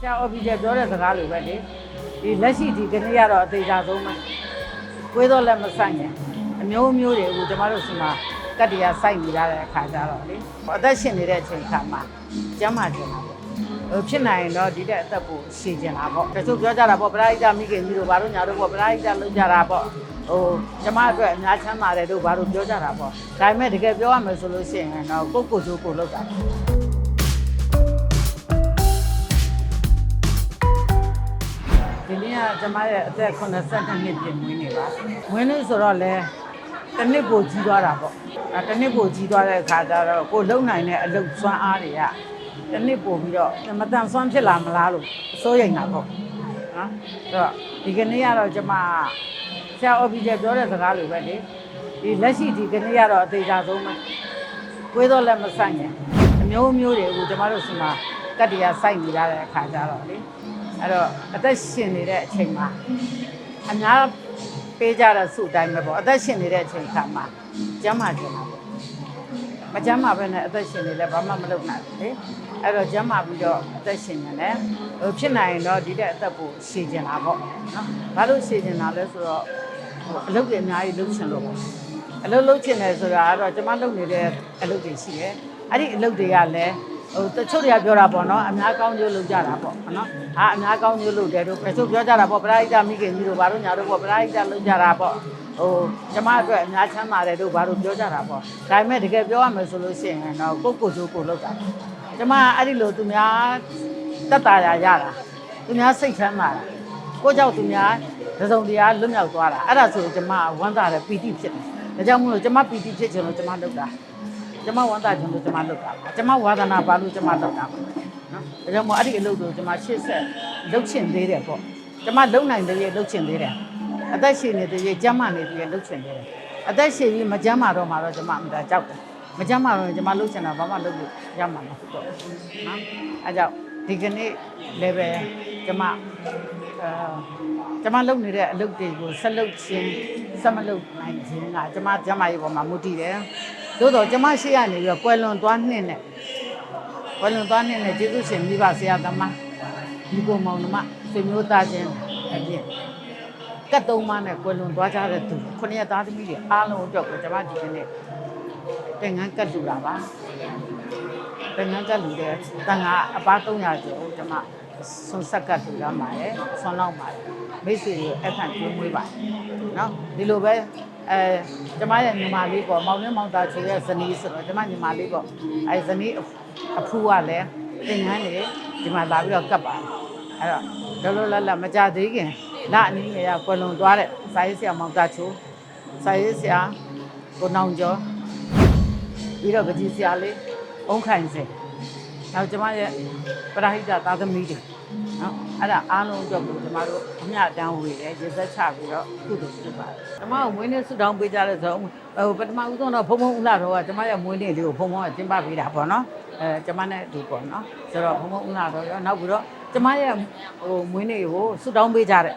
ဆရာအော်ဘီကျပြောတဲ့စကားလိုပဲလေဒီလက်ရှိဒီကနေ့ကတော့အသေးချာဆုံးပဲကိုယ်တော့လည်းမဆိုင်ရင်အမျိုးမျိုးတွေအခုကျမတို့စီမှာကတ္တရားစိုက်နေရတဲ့အခါကျတော့လေအသက်ရှင်နေတဲ့အချိန်ခါမှာကျမ်းမာကြတာပေါ့ဟိုဖြစ်နိုင်ရင်တော့ဒီတဲ့အသက်ကိုရှည်ကျင်တာပေါ့တချို့ပြောကြတာပေါ့ပရိဒမိခင်ကြီးတို့ဘာလို့ညာတို့ပေါ့ပရိဒလုံးကြတာပေါ့ဟိုကျမအတွက်အများချမ်းသာတယ်တို့ဘာလို့ပြောကြတာပေါ့ဒါပေမဲ့တကယ်ပြောရမယ်ဆိုလို့ရှိရင်တော့ကိုယ့်ကိုယ်ကျိုးကိုယ်လောက်တာ ဒီနေ့ကကျမရဲ့အသက်82နှစ်ပြည့်မွေးနေ့ပါ။မွေးနေ့ဆိုတော့လဲတစ်နှစ်ပိုကြီးသွားတာပေါ့။အဲတစ်နှစ်ပိုကြီးသွားတဲ့အခါကျတော့ကိုယ်လုံနိုင်တဲ့အလုပ်စွမ်းအားတွေကတစ်နှစ်ပိုပြီးတော့မတန်ဆွမ်းဖြစ်လာမလားလို့စိုးရိမ်တာပေါ့။နော်။အဲ့တော့ဒီကနေ့ကတော့ကျမဆရာအော်ဘီကျပြောတဲ့စကားလိုပဲလေ။ဒီလက်ရှိဒီကနေ့ကတော့အသေးချာဆုံးပဲ။ကိုယ်တော့လည်းမဆိုင်ရင်အမျိုးမျိုးတွေအခုကျမတို့စီမှာကတ္တရားစိုက်နေရတဲ့အခါကျတော့လေ။ အဲ့တော့အသက်ရှင်နေတဲ့အချိန်မှာအများပေးကြတဲ့စုအတိုင်းပဲပေါ့အသက်ရှင်နေတဲ့အချိန်ခါမှာကျမ်းမာကြတာပေါ့မကျမ်းမာပဲနဲ့အသက်ရှင်နေလဲဘာမှမလုပ်နိုင်ဘူးလေအဲ့တော့ကျမ်းမာပြီးတော့အသက်ရှင်နေတယ်ဟိုဖြစ်နိုင်ရင်တော့ဒီတဲ့အသက်ကိုရှည်ကျင်တာပေါ့နော်ဘာလို့ရှည်ကျင်တာလဲဆိုတော့ဟိုအလုပ်တွေအများကြီးလုပ်ချင်လို့ပေါ့အလုပ်လုပ်ချင်တယ်ဆိုတာကတော့ကျမလုပ်နေတဲ့အလုပ်တွေရှိတယ်အဲ့ဒီအလုပ်တွေကလည်း ဟိုတချို့တွေကပြောတာပေါ့နော်အများကောင်းကျိုးလုပ်ကြတာပေါ့နော်ဟာအများကောင်းကျိုးလုပ်တယ်တို့တချို့ပြောကြတာပေါ့ပရိဒမိခင်ကြီးတို့ဘာလို့ညာတို့ပေါ့ပရိဒလုပ်ကြတာပေါ့ဟိုကျမအတွက်အများချမ်းသာတယ်တို့ဘာလို့ပြောကြတာပေါ့ဒါပေမဲ့တကယ်ပြောရမယ်ဆိုလို့ရှိရင်တော့ကိုယ့်ကိုယ်ကျိုးကိုယ်လုပ်တာကျမအဲ့ဒီလိုသူများတက်တာရရတာသူများစိတ်ချမ်းသာတာကိုကြောက်သူများသစုံတရားလွတ်မြောက်သွားတာအဲ့ဒါဆိုရင်ကျမဝမ်းသာတယ်ပီတိဖြစ်တယ်ဒါကြောင့်မလို့ကျမပီတိဖြစ်ချင်လို့ကျမလုပ်တာ ကျမဝန်တာကျွန်တော်ကျမလုပ်တာပါကျမဝါသနာပါလို့ကျမလုပ်တာပါနော်ဒါကြောင့်မို့အဲ့ဒီအလုပ်ကိုကျမရှေ့ဆက်လုပ်ချင်သေးတယ်ပေါ့ကျမလုပ်နိုင်သေးရဲ့လုပ်ချင်သေးတယ်အသက်ရှင်နေသေးရဲ့ကျမ်းမာနေသေးရဲ့လုပ်ချင်သေးတယ်အသက်ရှင်ပြီးမကျမ်းမာတော့မှတော့ကျမအမှန်တရားကြောက်တယ်မကျမ်းမာတော့ရင်ကျမလုပ်ချင်တာဘာမှလုပ်လို့ရမှာမဟုတ်တော့ဘူးနော်အဲကြောင့်ဒီကနေ့လည်းပဲကျမအာကျမလုပ်နေတဲ့အလုပ်တွေကိုဆက်လုပ်ခြင်းဆက်မလုပ်နိုင်ခြင်းကကျမကျမရေးပေါ်မှာမူတည်တယ် သို့တော့ကျမရှိရနေပြီးတော့ကွယ်လွန်သွားနှင့်နဲ့ကွယ်လွန်သွားနှင့်နဲ့ကျေးဇူးရှင်မိဘဆရာသမားဒီကိုမောင်နှမဆွေမျိုးသားချင်းအပြင်ကတ်သုံးပါးနဲ့ကွယ်လွန်သွားကြတဲ့သူခုနှစ်သားသမီးတွေအားလုံးအတွက်ကိုကျမဒီကနေ့တင်ငန်းကတ်လူတာပါတင်ငန်းကတ်လူတဲ့တန်ခါအပါ300ကျော်ကိုကျမဆွန်ဆက်ကတ်လူရမှာရယ်ဆွန်လောက်မှာရယ်မိတ်ဆွေတွေအခန့်ကျွေးမွေးပါတယ်နော်ဒီလိုပဲ အဲကျမရဲ့ညီမလေးပေါ့မောင်နှင်းမောင်သားချေရဲ့ဇနီးဆိုတော့ကျမညီမလေးပေါ့အဲဇနီးအဖူးကလည်းတင်ငန်းနေဒီမှာလာပြီးတော့ကတ်ပါတယ်အဲ့တော့လောလောလတ်လတ်မကြသေးခင်လအနည်းငယ်ကကွယ်လွန်သွားတဲ့စာရေးဆရာမောင်သားချိုးစာရေးဆရာကိုနောင်ကျော်ပြီးတော့ပကြီးဆရာလေးအုံးခိုင်စင်နောက်ကျမရဲ့ပရဟိတသာသမီတွေ နော်အဲ့ဒါအားလုံးအတွက်ကိုကျမတို့အမျှတန်းဝေတယ်ရေစက်ချပြီးတော့ကုသိုလ်ပြုပါတယ်ကျမကိုမွေးနေ့ဆုတောင်းပေးကြတဲ့ဆိုဟိုပထမဦးဆုံးတော့ဘုံဘုံဦးလာတော့ကကျမရဲ့မွေးနေ့လေးကိုဘုံဘုံကကျင်းပပေးတာပေါ့နော်အဲကျမနဲ့အတူပေါ့နော်ဆိုတော့ဘုံဘုံဦးလာတော့ရောနောက်ပြီးတော့ကျမရဲ့ဟိုမွေးနေ့ကိုဆုတောင်းပေးကြတဲ့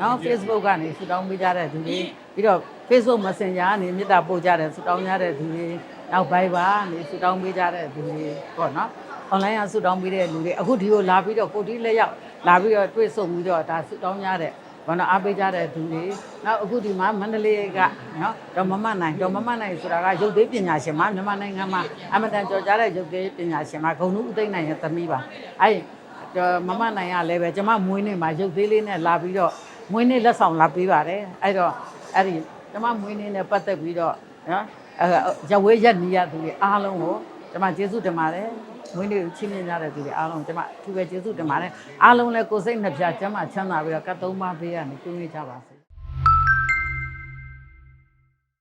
နော် Facebook ကနေဆုတောင်းပေးကြတဲ့သူတွေပြီးတော့ Facebook Messenger ကနေမေတ္တာပို့ကြတဲ့ဆုတောင်းကြတဲ့သူတွေနောက် Viber ကနေဆုတောင်းပေးကြတဲ့သူတွေပေါ့နော် online ကဆုတောင်းပေးတဲ့လူတွေအခုဒီကိုလာပြီးတော့ကိုတီးလက်ရောက်လာပြီးတော့တွေ့ဆုံပြီးတော့ဒါဆုတောင်းကြတဲ့ဘာလို့အားပေးကြတဲ့သူတွေနောက်အခုဒီမှာမန္တလေးကနော်ဒေါ်မမနိုင်ဒေါ်မမနိုင်ဆိုတာကရုပ်သေးပညာရှင်မှာမြန်မာနိုင်ငံမှာအမတန်ကြော်ကြားတဲ့ရုပ်သေးပညာရှင်မှာဂုဏ်ထူးဥသိမ့်နိုင်ရဲ့သမီးပါအဲ့မမနိုင်ကလည်းပဲကျမမွေးနေ့မှာရုပ်သေးလေးနဲ့လာပြီးတော့မွေးနေ့လက်ဆောင်လာပေးပါတယ်အဲ့တော့အဲ့ဒီကျမမွေးနေ့နဲ့ပတ်သက်ပြီးတော့နော်အဲရဝဲရက်နီးရသူတွေအားလုံးကိုကျမကျေးဇူးတင်ပါတယ် မွေးနေ့ကိုချင်းမြင်ကြတဲ့သူတွေအားလုံးကျမအထူးပဲကျေးဇူးတင်ပါတယ်အားလုံးလည်းကိုယ်စိတ်နှပြချမ်းသာချမ်းသာပြီးတော့ကတ်သုံးပါးပေးရနေပြုံးနေကြပါစေ